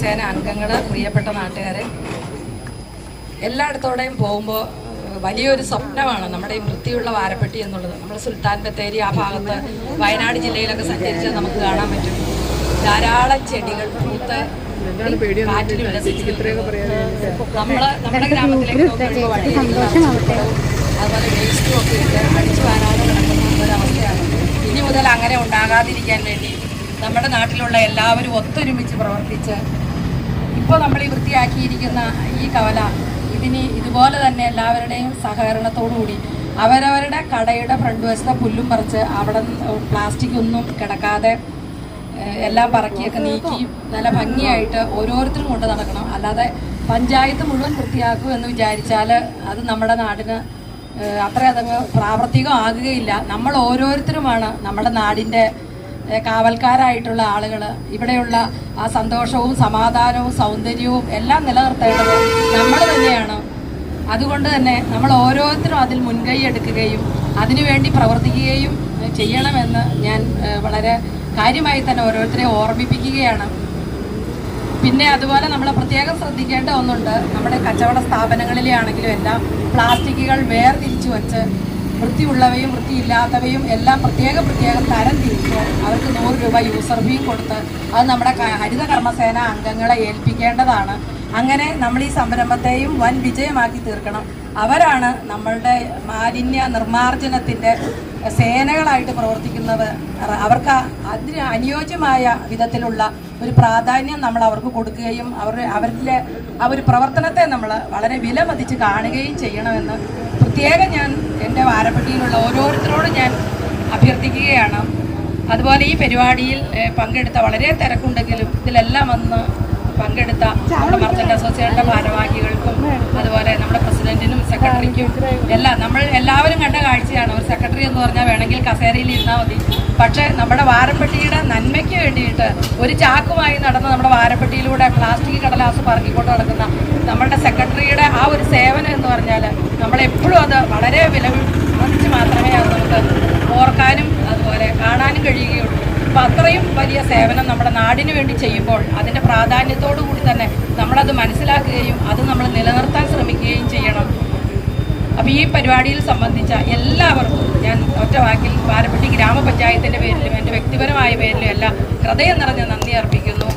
കർമ്മസേന അംഗങ്ങൾ പ്രിയപ്പെട്ട നാട്ടുകാരെ എല്ലായിടത്തോടെയും പോകുമ്പോൾ വലിയൊരു സ്വപ്നമാണ് നമ്മുടെ ഈ വൃത്തിയുള്ള വാരപ്പെട്ടി എന്നുള്ളത്. നമ്മൾ സുൽത്താൻ ബത്തേരി ആ ഭാഗത്ത് വയനാട് ജില്ലയിലൊക്കെ സഞ്ചരിച്ചാൽ നമുക്ക് കാണാൻ പറ്റും. ധാരാളം ചെടികൾ പൂത്ത് കാറ്റിൽ നമ്മൾ നമ്മുടെ ഗ്രാമത്തിലേക്ക് നോക്കുമ്പോൾ വഴിയരികിൽ അതുപോലെ വേസ്റ്റും ഒക്കെ ഇട്ട് അടിച്ചു വാരാതെ കിടക്കുന്ന ഒരവസ്ഥയാണ്. ഇനി മുതൽ അങ്ങനെ ഉണ്ടാകാതിരിക്കാൻ വേണ്ടി നമ്മുടെ നാട്ടിലുള്ള എല്ലാവരും ഒത്തൊരുമിച്ച് പ്രവർത്തിച്ച് ഇപ്പോൾ നമ്മൾ ഈ വൃത്തിയാക്കിയിരിക്കുന്ന ഈ കവല ഇതിന് ഇതുപോലെ തന്നെ എല്ലാവരുടെയും സഹകരണത്തോടുകൂടി അവരവരുടെ കടയുടെ ഫ്രണ്ട് വശത്തെ പുല്ലും പറിച്ച് അവിടെ പ്ലാസ്റ്റിക് ഒന്നും കിടക്കാതെ എല്ലാം പറക്കിയൊക്കെ നീക്കി നല്ല ഭംഗിയായിട്ട് ഓരോരുത്തരും കൊണ്ട് നടക്കണം. അല്ലാതെ പഞ്ചായത്ത് മുഴുവൻ വൃത്തിയാക്കും എന്ന് വിചാരിച്ചാൽ അത് നമ്മുടെ നാടിന് അത്രയധികം പ്രാവർത്തികം ആകുകയില്ല. നമ്മൾ ഓരോരുത്തരുമാണ് നമ്മുടെ നാടിന്റെ കാവൽക്കാരായിട്ടുള്ള ആളുകൾ ഇവിടെയുള്ള ആ സന്തോഷവും സമാധാനവും സൗന്ദര്യവും എല്ലാം നിലനിർത്തേണ്ടത് നമ്മൾ തന്നെയാണ്. അതുകൊണ്ട് തന്നെ നമ്മൾ ഓരോരുത്തരും അതിൽ മുൻകൈ എടുക്കുകയും അതിനുവേണ്ടി പ്രവർത്തിക്കുകയും ചെയ്യണമെന്ന് ഞാൻ വളരെ കാര്യമായി തന്നെ ഓരോരുത്തരെ ഓർമ്മിപ്പിക്കുകയാണ്. പിന്നെ അതുപോലെ നമ്മൾ പ്രത്യേകം ശ്രദ്ധിക്കേണ്ട ഒന്നുണ്ട്. നമ്മുടെ കച്ചവട സ്ഥാപനങ്ങളിലെ ആണെങ്കിലും എല്ലാം പ്ലാസ്റ്റിക്കുകൾ വേർതിരിച്ചു വച്ച് വൃത്തിയുള്ളവയും വൃത്തിയില്ലാത്തവയും എല്ലാം പ്രത്യേക പ്രത്യേകം തരം തിരിച്ച് അവർക്ക് നൂറ് രൂപ യൂസർ ഫീ കൊടുത്ത് അത് നമ്മുടെ ഹരിത കർമ്മസേന അംഗങ്ങളെ ഏൽപ്പിക്കേണ്ടതാണ്. അങ്ങനെ നമ്മൾ ഈ സംരംഭത്തെയും വൻ വിജയമാക്കി തീർക്കണം. അവരാണ് നമ്മളുടെ മാലിന്യ നിർമ്മാർജനത്തിന്റെ സേനകളായിട്ട് പ്രവർത്തിക്കുന്നത് അവർക്ക് അതിന് അനുയോജ്യമായ വിധത്തിലുള്ള ഒരു പ്രാധാന്യം നമ്മൾ അവർക്ക് കൊടുക്കുകയും അവർ അവരിലെ ആ ഒരു പ്രവർത്തനത്തെ നമ്മൾ വളരെ വിലമതിച്ച് കാണുകയും ചെയ്യണമെന്ന് പ്രത്യേകം ഞാൻ എന്റെ വാരപ്പെട്ടിയിലുള്ള ഓരോരുത്തരോടും ഞാൻ അഭ്യർത്ഥിക്കുകയാണ്. അതുപോലെ ഈ പരിപാടിയിൽ പങ്കെടുത്ത വളരെ തിരക്കുണ്ടെങ്കിലും ഇതിലെല്ലാം വന്ന് പങ്കെടുത്ത നമ്മുടെ മർച്ചന്റ് അസോസിയേഷന്റെ ഭാരവാഹികൾക്കും അതുപോലെ പ്രസിഡന്റിനും സെക്രട്ടറിക്കും എല്ലാം നമ്മൾ എല്ലാവരും കണ്ട കാഴ്ചയാണ്. ഒരു സെക്രട്ടറി എന്ന് പറഞ്ഞാൽ വേണമെങ്കിൽ കസേരയിൽ ഇരുന്നാൽ മതി. പക്ഷേ നമ്മുടെ വാരപ്പെട്ടിയുടെ നന്മയ്ക്ക് വേണ്ടിയിട്ട് ഒരു ചാക്കുമായി നടന്ന് നമ്മുടെ വാരപ്പെട്ടിയിലൂടെ പ്ലാസ്റ്റിക് കടലാസ് പറക്കിക്കൊണ്ട് നടക്കുന്ന നമ്മുടെ സെക്രട്ടറിയുടെ ആ ഒരു സേവനം എന്ന് പറഞ്ഞാൽ നമ്മളെപ്പോഴും അത് വളരെ വില വിലമതിച്ച് മാത്രമേ അത് നമുക്ക് ഓർക്കാനും അതുപോലെ കാണാനും കഴിയുകയുള്ളൂ. അപ്പോൾ അത്രയും വലിയ സേവനം നമ്മുടെ നാടിന് വേണ്ടി ചെയ്യുമ്പോൾ അതിന്റെ പ്രാധാന്യത്തോടു കൂടി തന്നെ നമ്മളത് മനസ്സിലാക്കുകയും അത് നമ്മൾ നിലനിർത്താൻ ശ്രമിക്കുകയും ചെയ്യണം. അപ്പോൾ ഈ പരിപാടിയിൽ സംബന്ധിച്ച എല്ലാവർക്കും ഞാൻ ഒറ്റ വാക്കിൽ പാരപ്പെട്ടി ഗ്രാമപഞ്ചായത്തിന്റെ പേരിലും എന്റെ വ്യക്തിപരമായ പേരിലും എല്ലാം ഹൃദയം നിറഞ്ഞ നന്ദി അർപ്പിക്കുന്നു.